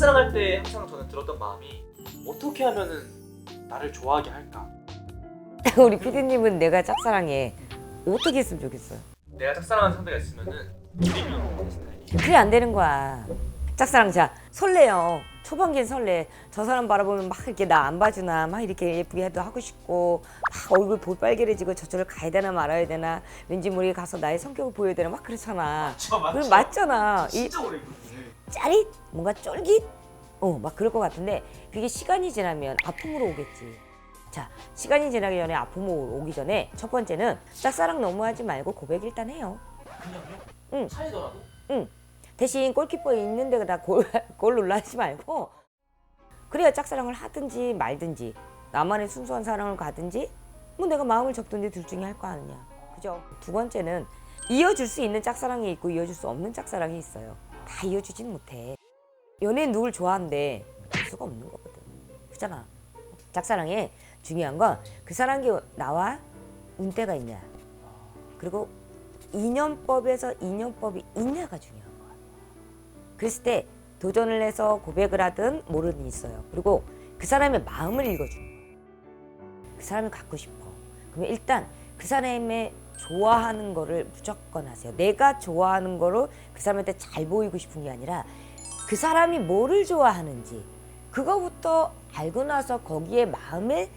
짝사랑할 때 항상 저는 들었던 마음이 어떻게 하면은 나를 좋아하게 할까? 우리 피디님은 내가 짝사랑해. 어떻게 했으면 좋겠어요? 내가 짝사랑하는 상대가 있으면은 그림이 스타일이. 그게 안 되는 거야. 짝사랑 자 설레요. 초반기엔 설레. 저 사람 바라보면 막 이렇게 나 안 봐주나 막 이렇게 예쁘게 해도 하고 싶고 막 얼굴 볼빨개지고 저쪽을 가야 되나 말아야 되나 왠지 모르게 가서 나의 성격을 보여야 되나 막 그렇잖아. 맞죠, 맞죠. 그럼 맞잖아. 이 진짜 오래 입거든요. 짜릿 뭔가 쫄깃 어 막 그럴 것 같은데 그게 시간이 지나면 아픔으로 오겠지 자 시간이 지나기 전에 아픔으로 오기 전에 첫 번째는 짝사랑 너무 하지 말고 고백 일단 해요 그냥요? 응. 차이더라도? 응 대신 골키퍼 있는 데다 골, 골 하지 말고 그래야 짝사랑을 하든지 말든지 나만의 순수한 사랑을 가든지 뭐 내가 마음을 접든지 둘 중에 할 거 아니냐 그죠 두 번째는 이어줄 수 있는 짝사랑이 있고 이어줄 수 없는 짝사랑이 있어요 다 이어주진 못해. 연예인 누굴 좋아하는데 볼 수가 없는 거거든. 그잖아. 짝사랑에 중요한 건 그 사람이 나와 운때가 있냐. 그리고 인연법에서 인연법이 있냐가 중요한 거야. 그랬을 때 도전을 해서 고백을 하든 모르든 있어요. 그리고 그 사람의 마음을 읽어주는 거야. 그 사람을 갖고 싶어. 그러면 일단 그 사람의 좋아하는 거를 무조건 하세요 내가 좋아하는 거를 그 사람한테 잘 보이고 싶은 게 아니라 그 사람이 뭐를 좋아하는지 그거부터 알고 나서 거기에 마음에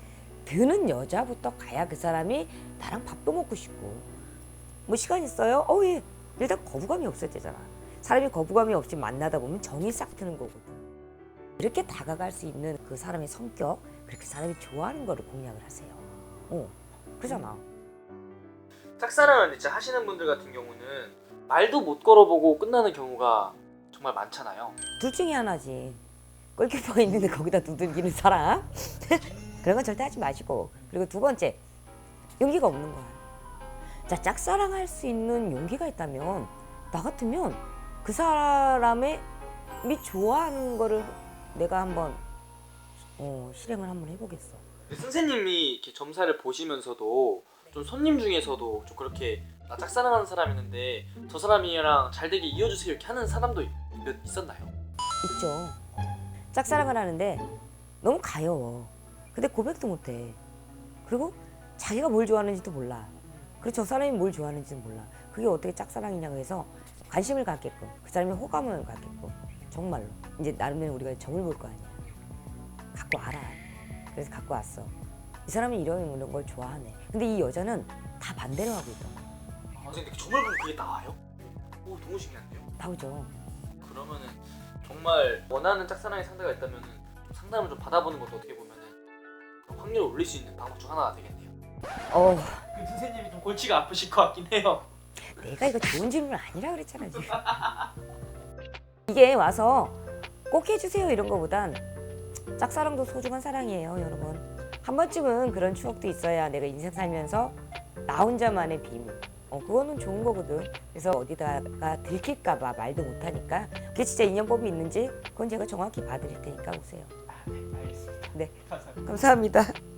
드는 여자부터 가야 그 사람이 나랑 밥도 먹고 싶고 뭐 시간 있어요? 어 예. 일단 거부감이 없어야 되잖아. 사람이 거부감이 없이 만나다 보면 정이 싹 트는 거거든. 이렇게 다가갈 수 있는 그 사람의 성격, 그렇게 사람이 좋아하는 거를 공략을 하세요. 어, 그러잖아. 짝사랑을 진짜 하시는 분들 같은 경우는 말도 못 걸어보고 끝나는 경우가 정말 많잖아요. 둘 중에 하나지. 골키퍼가 있는데 거기다 두들기는 사람. 그런 건 절대 하지 마시고. 그리고 두 번째, 용기가 없는 거야. 자, 짝사랑할 수 있는 용기가 있다면 나 같으면 그 사람의 미 좋아하는 거를 내가 한번 어, 실행을 한번 해보겠어. 선생님이 이렇게 점사를 보시면서도 좀 손님 중에서도 좀 그렇게 나 짝사랑하는 사람 있는데 저 사람이랑 잘 되게 이어주세요 이렇게 하는 사람도 있- 몇 있었나요? 있죠. 짝사랑을 하는데 너무 가여워. 근데 고백도 못해. 그리고 자기가 뭘 좋아하는지도 몰라. 그리고 저 사람이 뭘 좋아하는지도 몰라. 그게 어떻게 짝사랑이냐고 해서 관심을 갖게끔 그 사람의 호감을 갖게끔 정말로 이제 나름대로 우리가 점을 볼 거 아니야. 갖고 알아. 그래서 갖고 왔어. 이 사람이 이런 이런 걸 좋아하네. 근데 이 여자는 다 반대로 하고 있던 거야. 아 선생님 정말 보면 그게 나와요? 오 너무 신기한데요? 나오죠. 그러면은 정말 원하는 짝사랑의 상대가 있다면은 좀 상담을 좀 받아보는 것도 어떻게 보면은 확률을 올릴 수 있는 방법 중 하나가 되겠네요. 어, 그 선생님이 좀 골치가 아프실 것 같긴 해요. 내가 이거 좋은 질문 아니라 그랬잖아 지금. 이게 와서 꼭 해주세요 이런 거보단 짝사랑도 소중한 사랑이에요 여러분. 한 번쯤은 그런 추억도 있어야 내가 인생 살면서 나 혼자만의 비밀. 어 그거는 좋은 거거든. 그래서 어디다가 들킬까 봐 말도 못하니까 그게 진짜 인연법이 있는지 그건 제가 정확히 봐드릴 테니까 오세요. 아, 네 알겠습니다. 네. 감사합니다. 감사합니다.